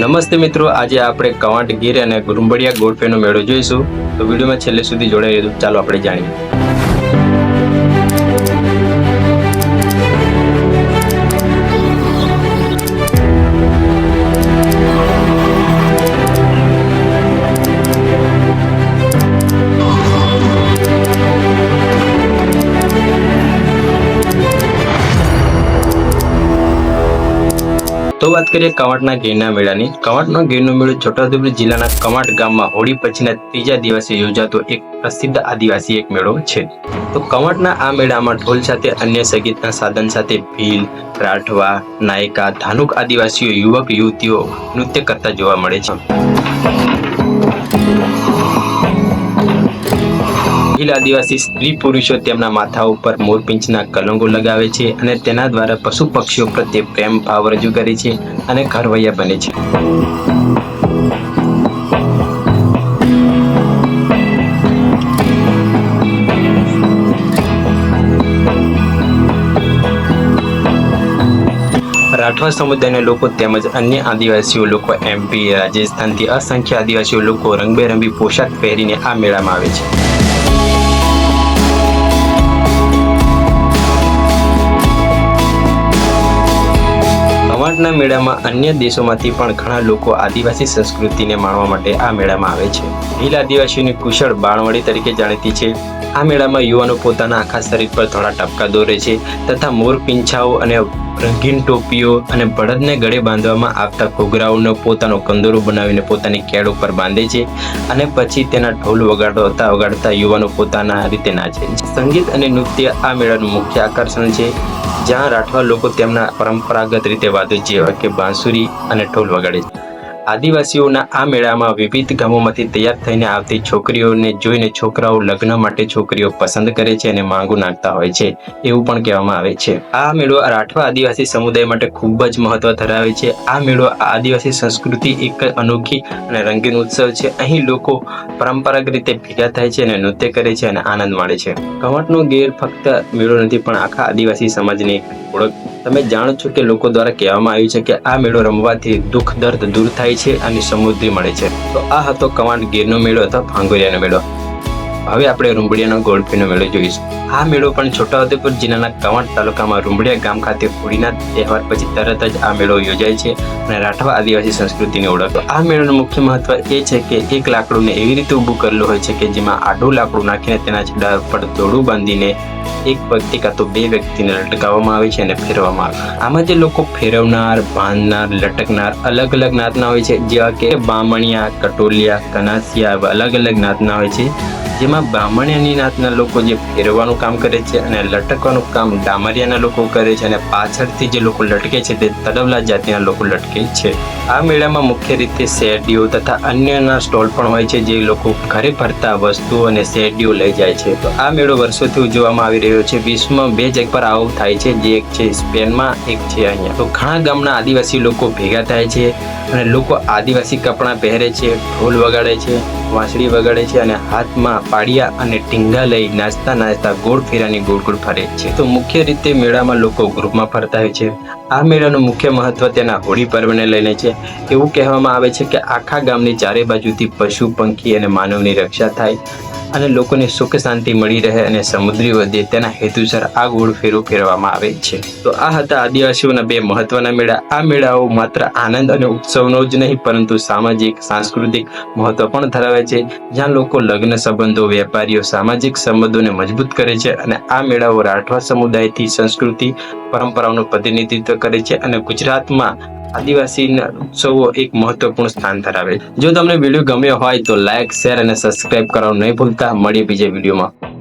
નમસ્તે મિત્રો, આજે આપણે કવાંટ ગીર અને ગુરુંબડિયા ગોળફેનો મેળો જોઈશું. તો વિડીયોમાં છેલ્લે સુધી જોડાઈ ચાલો આપણે જાણીએ. તો વાત કરીએ કવાંટના ગીરના મેળાની. કવાંટનો ગીરનો મેળો છોટાઉદેપુર જિલ્લાના કવાંટ ગામમાં હોળી પછીના ત્રીજા દિવસે યોજાતો એક પ્રસિદ્ધ આદિવાસી એક મેળો છે. તો કવાંટના આ મેળામાં ઢોલ સાથે અન્ય સંગીતના સાધન સાથે ભીલ, રાઠવા, નાયકા, ધાનુક આદિવાસીઓ, યુવક, યુવતીઓ નૃત્ય કરતા જોવા મળે છે. આદિવાસી સ્ત્રી પુરુષો તેમના માથા ઉપર મોરપિંચના કલંગો લગાવે છે અને તેના દ્વારા પશુ પક્ષીઓ પ્રત્યે પ્રેમ ભાવ રજૂ કરે છે અને ઘરવૈયા બને છે. રાઠવા સમુદાયના લોકો તેમજ અન્ય આદિવાસીઓ લોકો એમપી રાજસ્થાનથી અસંખ્ય આદિવાસીઓ લોકો રંગબેરંગી પોશાક પહેરીને આ મેળામાં આવે છે. કવાંટના મેળામાં અન્ય દેશોમાંથી પણ ઘણા લોકો આદિવાસી સંસ્કૃતિને માણવા માટે આ મેળામાં આવે છે. ભીલ આદિવાસીઓની કુશળ બાણવડી તરીકે જાણીતી છે. આ મેળામાં યુવાનો પોતાના આખા શરીર પર થોડા ટપકા દોરે છે તથા મોર પીંછાઓ અને રંગીન ટોપીઓ અને બળદને ગળે બાંધવામાં આવતા ઘોઘરાઓનો પોતાનો કંદોરો બનાવીને પોતાની કેળ ઉપર બાંધે છે અને પછી તેના ઢોલ વગાડતા વગાડતા યુવાનો પોતાના રીતે નાચે છે. સંગીત અને નૃત્ય આ મેળાનું મુખ્ય આકર્ષણ છે. જ્યાં રાઠવા લોકો તેમના પરંપરાગત રીતે વાદ્ય જેવા કે બાંસુરી અને ઢોલ વગાડે છે. આદિવાસીઓના આ મેળામાં વિવિધ ગામોમાંથી તૈયાર થઈને આવતી છોકરીઓને જોઈને છોકરાઓ લગ્ન માટે છોકરીઓ પસંદ કરે છે અને માંગુ નાખતા હોય છે, એવું પણ કહેવામાં આવે છે. આ મેળો રાઠવા આદિવાસી સમુદાય માટે ખૂબ જ મહત્વ ધરાવે છે. આ મેળો આદિવાસી સંસ્કૃતિ એક અનોખી અને રંગીન ઉત્સવ છે. અહીં લોકો પરંપરાગત રીતે ભેગા થાય છે અને નૃત્ય કરે છે અને આનંદ માણે છે. કવાંટનો ગેર ફક્ત મેળો નથી પણ આખા આદિવાસી સમાજની એક ઓળખ તમે જાણો છો કે લોકો દ્વારા કહેવામાં આવ્યું છે કે આ મેળો રમવાથી દુઃખ, દર્દ દૂર થાય છે અને સમૃદ્ધિ મળે છે. તો આ હતો કમાન્ડ ગીરનો મેળો અથવા ભાંગોરિયાનો મેળો. હવે આપણે રૂંબડિયાનો ગોળફીનો મેળો જોઈશું. આ મેળો પણ છોટાઉદેપુર જિલ્લાના કવાંટ તાલુકામાં રૂંબડિયા ગામ ખાતે હોળીના તહેવાર પછી તરત જ આ મેળો યોજાય છે અને રાઠવા આદિવાસી સંસ્કૃતિની ઓળખ. આ મેળોનું મુખ્ય મહત્વ એ છે કે એક લાકડુંને એવી રીતે ઊભું કરેલું હોય છે કે જેમાં આડું લાકડું નાખીને તેના છેડા પર દોડું બાંધીને એક વ્યક્તિ કાં તો બે વ્યક્તિને લટકાવવામાં આવે છે અને ફેરવવામાં આવે. આમાં જે લોકો ફેરવનાર, બાંધનાર, લટકનાર અલગ અલગ નાતના હોય છે. જેવા કે બામણિયા, કટોલિયા, કનાસિયા અલગ અલગ નાતના હોય છે. જેમાં બ્રાહ્મણ્યની નાતના લોકો જે ફેરવાનું કામ કરે છે અને લટકવાનું કામ ડામરિયાના લોકો કરે છે અને પાછળથી જે લોકો લટકે છે તે તડવલા જાતિના લોકો લટકે છે. આ મેળામાં મુખ્ય રીતે શેરડીઓ તથા અન્યના સ્ટોલ પણ હોય છે જે લોકો ઘરે ભરતા વસ્તુઓ અને શેરડીઓ લઈ જાય છે. તો આ મેળો વર્ષોથી ઉજવવામાં આવી રહ્યો છે. વિશ્વમાં બે જગ પર આવું થાય છે. જે એક છે સ્પેનમાં, એક છે અહીંયા. તો ઘણા ગામના આદિવાસી લોકો ભેગા થાય છે અને લોકો આદિવાસી કપડાં પહેરે છે, ઢોલ વગાડે છે, વાંસળી વગાડે છે અને હાથમાં પાડિયા અને ટીંગા લઈ નાચતા નાચતા ગોળ ફેરાની ગોળ ગોળ ફરે છે. તો મુખ્ય રીતે મેળામાં લોકો ગ્રુપમાં ફરતા હોય છે. આ મેળાનું મુખ્ય મહત્વ તેના હોળી પર્વને લઈને છે. એવું કહેવામાં આવે છે કે આખા ગામની ચારે બાજુથી પશુ, પંખી અને માનવની રક્ષા થાય. અને લોકોને સુખ શાંતિ મળી રહે અને સમુદ્રી વધે તેના હેતુસર આ ગોળ ફેરો ફેરવામાં આવે છે. તો આ હતા આદિવાસીઓના બે મહત્વના મેળા. આ મેળાઓ માત્ર આનંદ અને ઉત્સવનો જ નહીં, પરંતુ સામાજિક, સાંસ્કૃતિક મહત્વ પણ ધરાવે છે. જ્યાં લોકો લગ્ન સંબંધો, વેપારીઓ સામાજિક સંબંધોને મજબૂત કરે છે અને આ મેળાઓ રાઠવા સમુદાયથી સંસ્કૃતિ, પરંપરાઓનું પ્રતિનિધિત્વ કરે છે અને ગુજરાતમાં આદિવાસી ઉત્સવો એક મહત્વપૂર્ણ સ્થાન ધરાવે જો તમને વીડિયો ગમ્યો હોય તો લાઇક શેર અને સબસ્ક્રાઇબ કરવાનું નહીં ભૂલતા. મળીએ બીજા વિડીયોમાં